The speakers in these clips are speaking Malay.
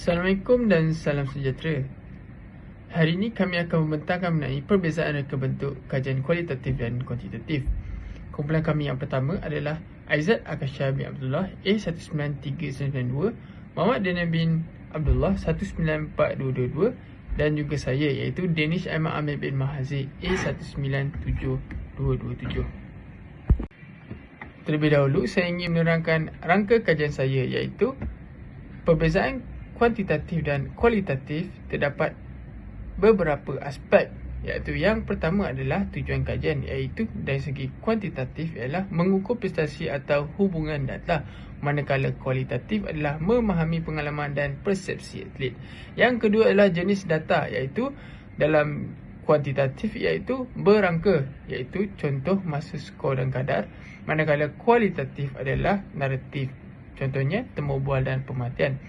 Assalamualaikum dan salam sejahtera. Hari ini kami akan membentangkan mengenai perbezaan reka bentuk kajian kualitatif dan kuantitatif. Kumpulan kami yang pertama adalah Aizat Akasha bin Abdullah A19392, Muhammad Daniel bin Abdullah 19422 dan juga saya iaitu Danish Ahmad Amir bin Mahazi A19727. Terlebih dahulu saya ingin menerangkan rangka kajian saya iaitu perbezaan kuantitatif dan kualitatif terdapat beberapa aspek iaitu yang pertama adalah tujuan kajian iaitu dari segi kuantitatif ialah mengukur prestasi atau hubungan data manakala kualitatif adalah memahami pengalaman dan persepsi atlet. Yang kedua adalah jenis data iaitu dalam kuantitatif iaitu berangka iaitu contoh masa skor dan kadar manakala kualitatif adalah naratif contohnya temu bual dan pematian.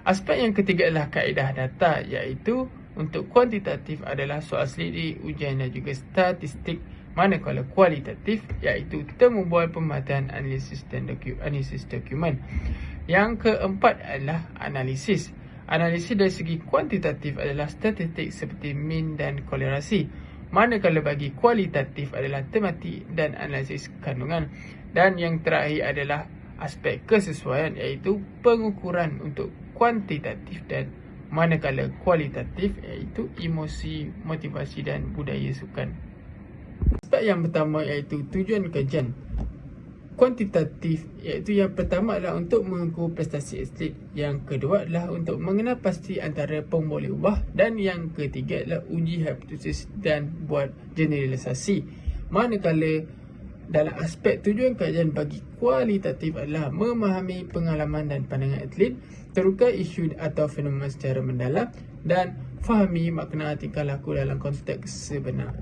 Aspek yang ketiga adalah kaedah data iaitu untuk kuantitatif adalah soal selidi, ujian dan juga statistik manakala kualitatif iaitu temu bual pematahan analisis dan doku, analisis dokumen. Yang keempat adalah analisis. Analisis dari segi kuantitatif adalah statistik seperti min dan kolerasi. Manakala bagi kualitatif adalah tematik dan analisis kandungan. Dan yang terakhir adalah aspek kesesuaian iaitu pengukuran untuk kuantitatif dan manakala kualitatif iaitu emosi, motivasi dan budaya sukan. Aspek yang pertama iaitu tujuan kajian. Kuantitatif iaitu yang pertama adalah untuk mengukur prestasi atlet. Yang kedua adalah untuk mengenal pasti antara pemboleh ubah dan yang ketiga adalah uji hipotesis dan buat generalisasi. Manakala dalam aspek tujuan kajian bagi kualitatif adalah memahami pengalaman dan pandangan atlet, terukai isu atau fenomena secara mendalam dan fahami makna tingkah laku dalam konteks sebenar.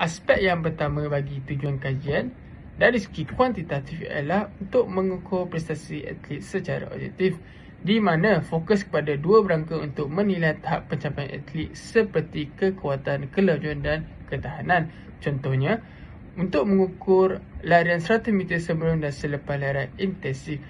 Aspek yang pertama bagi tujuan kajian dari segi kuantitatif adalah untuk mengukur prestasi atlet secara objektif di mana fokus kepada dua berangka untuk menilai tahap pencapaian atlet seperti kekuatan, kelajuan dan ketahanan. Contohnya, untuk mengukur larian 100 meter sebelum dan selepas larian intensif.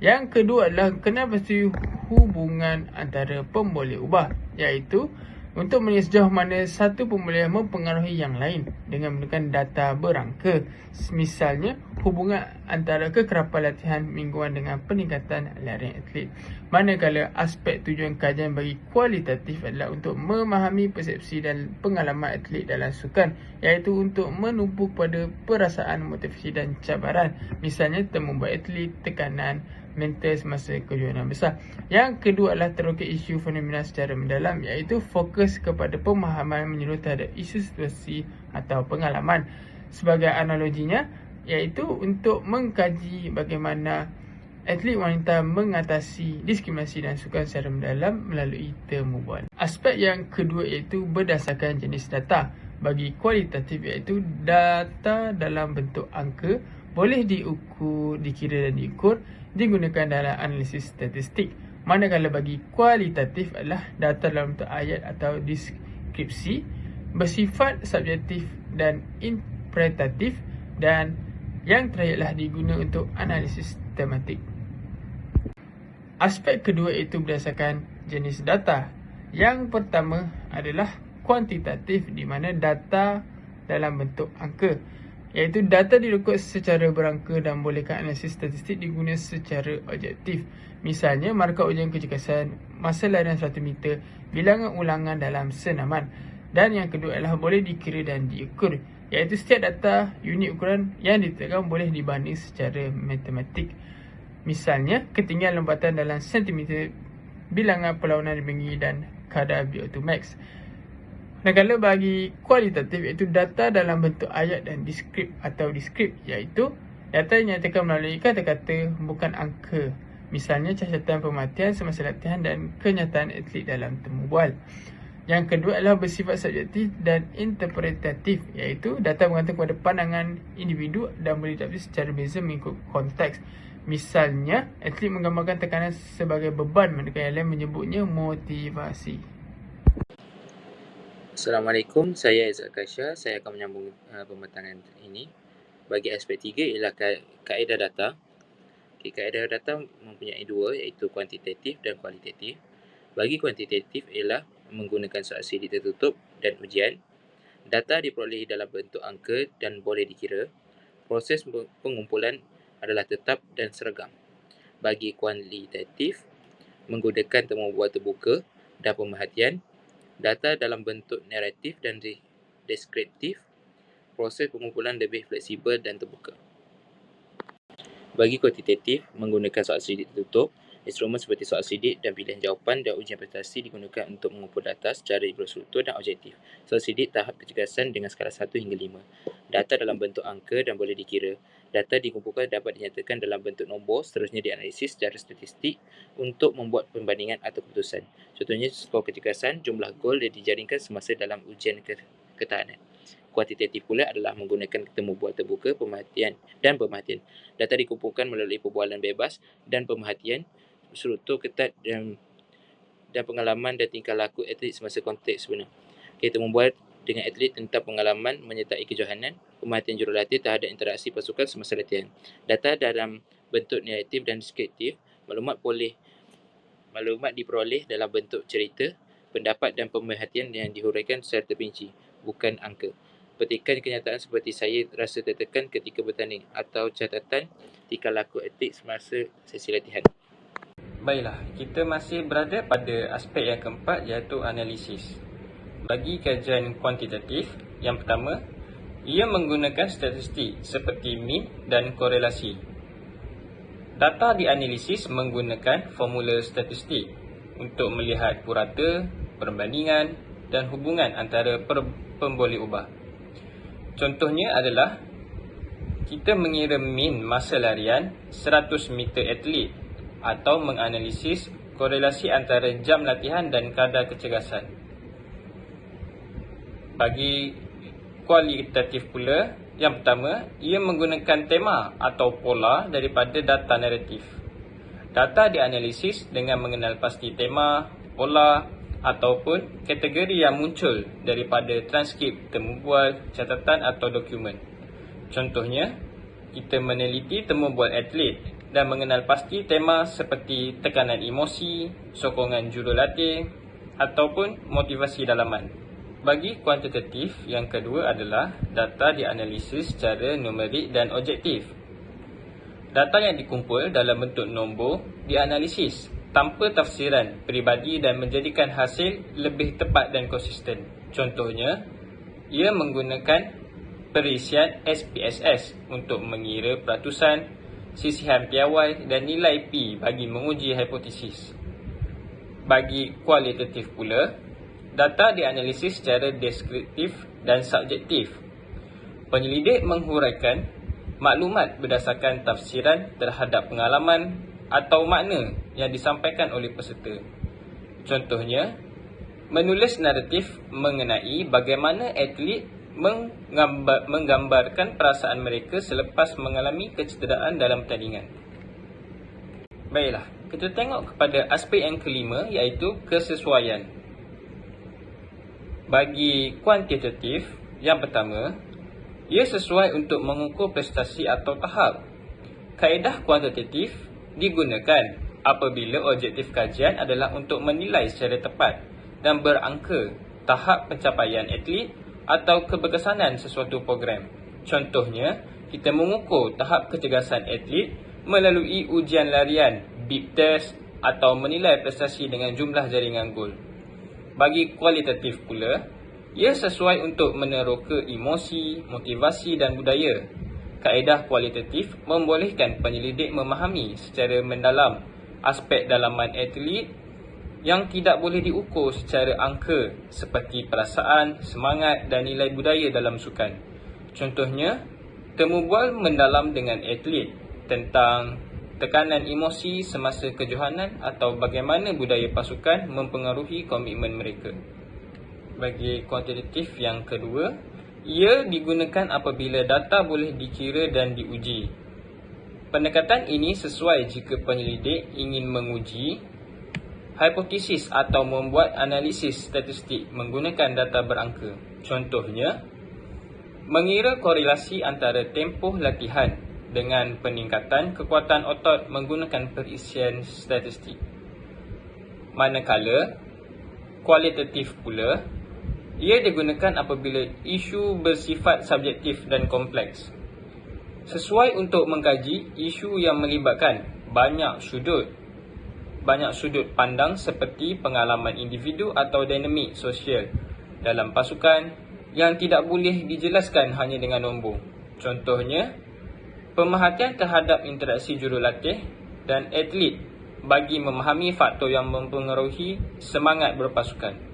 Yang kedua adalah kenal pasti hubungan antara pemboleh ubah iaitu untuk melihat sejauh mana satu pemboleh mempengaruhi yang lain dengan menggunakan data berangka. Misalnya, hubungan antara kekerapan latihan mingguan dengan peningkatan larian atlet. Manakala aspek tujuan kajian bagi kualitatif adalah untuk memahami persepsi dan pengalaman atlet dalam sukan iaitu untuk menumpu pada perasaan, motivasi dan cabaran. Misalnya, temu buat atlet, tekanan, mental semasa kejuaraan besar. Yang kedua adalah teroket isu fenomena secara mendalam iaitu fokus kepada pemahaman menyeluruh terhadap isu situasi atau pengalaman. Sebagai analoginya iaitu untuk mengkaji bagaimana atlet wanita mengatasi diskriminasi dan sukan secara mendalam melalui temu bual. Aspek yang kedua iaitu berdasarkan jenis data. Bagi kualitatif iaitu data dalam bentuk angka boleh diukur, dikira dan diukur digunakan dalam analisis statistik. Manakala bagi kualitatif adalah data dalam bentuk ayat atau deskripsi bersifat subjektif dan interpretatif dan yang terakhirlah diguna untuk analisis tematik. Aspek kedua itu berdasarkan jenis data. Yang pertama adalah kuantitatif di mana data dalam bentuk angka iaitu data direkod secara berangka dan bolehkan analisis statistik digunakan secara objektif. Misalnya, markah ujian kecergasan, masa larian 100 meter, bilangan ulangan dalam senaman. Dan yang kedua adalah boleh dikira dan diukur, iaitu setiap data unit ukuran yang ditetapkan boleh dibanding secara matematik. Misalnya, ketinggian lompatan dalam sentimeter, bilangan perlawanan dibagi dan kadar VO2 max. Dan kalau bagi kualitatif iaitu data dalam bentuk ayat dan deskrip atau deskrip iaitu data yang dinyatakan melalui kata-kata bukan angka. Misalnya catatan pematian semasa latihan dan kenyataan atlet dalam temu bual. Yang kedua adalah bersifat subjektif dan interpretatif iaitu data bergantung kepada pandangan individu dan boleh didapati secara beza mengikut konteks. Misalnya, atlet menggambarkan tekanan sebagai beban manakala yang lain menyebutnya motivasi. Assalamualaikum, saya Izzat Kasha. Saya akan menyambung uh, pembentangan ini. Bagi aspek tiga ialah ka- kaedah data. Okay, kaedah data mempunyai dua iaitu kuantitatif dan kualitatif. Bagi kuantitatif ialah menggunakan soal sidik tertutup dan ujian. Data diperolehi dalam bentuk angka dan boleh dikira. Proses pengumpulan adalah tetap dan seragam. Bagi kualitatif, menggunakan temu bual terbuka dan pemerhatian, data dalam bentuk naratif dan deskriptif, proses pengumpulan lebih fleksibel dan terbuka. Bagi kuantitatif, menggunakan soal sidik tertutup, Instrumen seperti soal sidik dan pilihan jawapan dan ujian prestasi digunakan untuk mengumpul data secara berstruktur dan objektif. Soal sidik tahap kecergasan dengan skala 1 hingga 5. Data dalam bentuk angka dan boleh dikira. Data dikumpulkan dapat dinyatakan dalam bentuk nombor seterusnya dianalisis secara statistik untuk membuat perbandingan atau keputusan. Contohnya skor kecergasan, jumlah gol yang dijaringkan semasa dalam ujian ketahanan. Kuantitatif pula adalah menggunakan ketemu bual terbuka, pemerhatian dan pemerhatian. Data dikumpulkan melalui perbualan bebas dan pemerhatian struktur ketat dan dan pengalaman dan tingkah laku atlet semasa konteks sebenar. Kita membuat dengan atlet tentang pengalaman menyertai kejohanan, pemerhatian jurulatih terhadap interaksi pasukan semasa latihan. Data dalam bentuk naratif dan deskriptif, maklumat boleh maklumat diperoleh dalam bentuk cerita, pendapat dan pemerhatian yang dihuraikan secara terperinci, bukan angka. Petikan kenyataan seperti saya rasa tertekan ketika bertanding atau catatan tingkah laku atlet semasa sesi latihan. Baiklah, kita masih berada pada aspek yang keempat iaitu analisis. Bagi kajian kuantitatif, yang pertama, ia menggunakan statistik seperti mean dan korelasi. Data dianalisis menggunakan formula statistik untuk melihat purata, perbandingan dan hubungan antara pemboleh ubah. Contohnya adalah kita mengira mean masa larian 100 meter atlet atau menganalisis korelasi antara jam latihan dan kadar kecergasan. Bagi kualitatif pula, yang pertama, ia menggunakan tema atau pola daripada data naratif. Data dianalisis dengan mengenal pasti tema, pola ataupun kategori yang muncul daripada transkrip temu bual, catatan atau dokumen. Contohnya, kita meneliti temu bual atlet dan mengenal pasti tema seperti tekanan emosi, sokongan jurulatih ataupun motivasi dalaman. Bagi kuantitatif, yang kedua adalah data dianalisis secara numerik dan objektif. Data yang dikumpul dalam bentuk nombor dianalisis tanpa tafsiran peribadi dan menjadikan hasil lebih tepat dan konsisten. Contohnya, ia menggunakan perisian SPSS untuk mengira peratusan sisihan piawai dan nilai P bagi menguji hipotesis. Bagi kualitatif pula, data dianalisis secara deskriptif dan subjektif. Penyelidik menghuraikan maklumat berdasarkan tafsiran terhadap pengalaman atau makna yang disampaikan oleh peserta. Contohnya, menulis naratif mengenai bagaimana atlet menggambar, menggambarkan perasaan mereka selepas mengalami kecederaan dalam pertandingan. Baiklah, kita tengok kepada aspek yang kelima iaitu kesesuaian. Bagi kuantitatif, yang pertama, ia sesuai untuk mengukur prestasi atau tahap. Kaedah kuantitatif digunakan apabila objektif kajian adalah untuk menilai secara tepat dan berangka tahap pencapaian atlet atau keberkesanan sesuatu program. Contohnya, kita mengukur tahap kecergasan atlet melalui ujian larian, beep test atau menilai prestasi dengan jumlah jaringan gol. Bagi kualitatif pula, ia sesuai untuk meneroka emosi, motivasi dan budaya. Kaedah kualitatif membolehkan penyelidik memahami secara mendalam aspek dalaman atlet yang tidak boleh diukur secara angka seperti perasaan, semangat dan nilai budaya dalam sukan. Contohnya, temu bual mendalam dengan atlet tentang tekanan emosi semasa kejohanan atau bagaimana budaya pasukan mempengaruhi komitmen mereka. Bagi kuantitatif yang kedua, ia digunakan apabila data boleh dikira dan diuji. Pendekatan ini sesuai jika penyelidik ingin menguji hipotesis atau membuat analisis statistik menggunakan data berangka. Contohnya, mengira korelasi antara tempoh latihan dengan peningkatan kekuatan otot menggunakan perisian statistik. Manakala kualitatif pula ia digunakan apabila isu bersifat subjektif dan kompleks. Sesuai untuk mengkaji isu yang melibatkan banyak sudut banyak sudut pandang seperti pengalaman individu atau dinamik sosial dalam pasukan yang tidak boleh dijelaskan hanya dengan nombor. Contohnya, pemerhatian terhadap interaksi jurulatih dan atlet bagi memahami faktor yang mempengaruhi semangat berpasukan.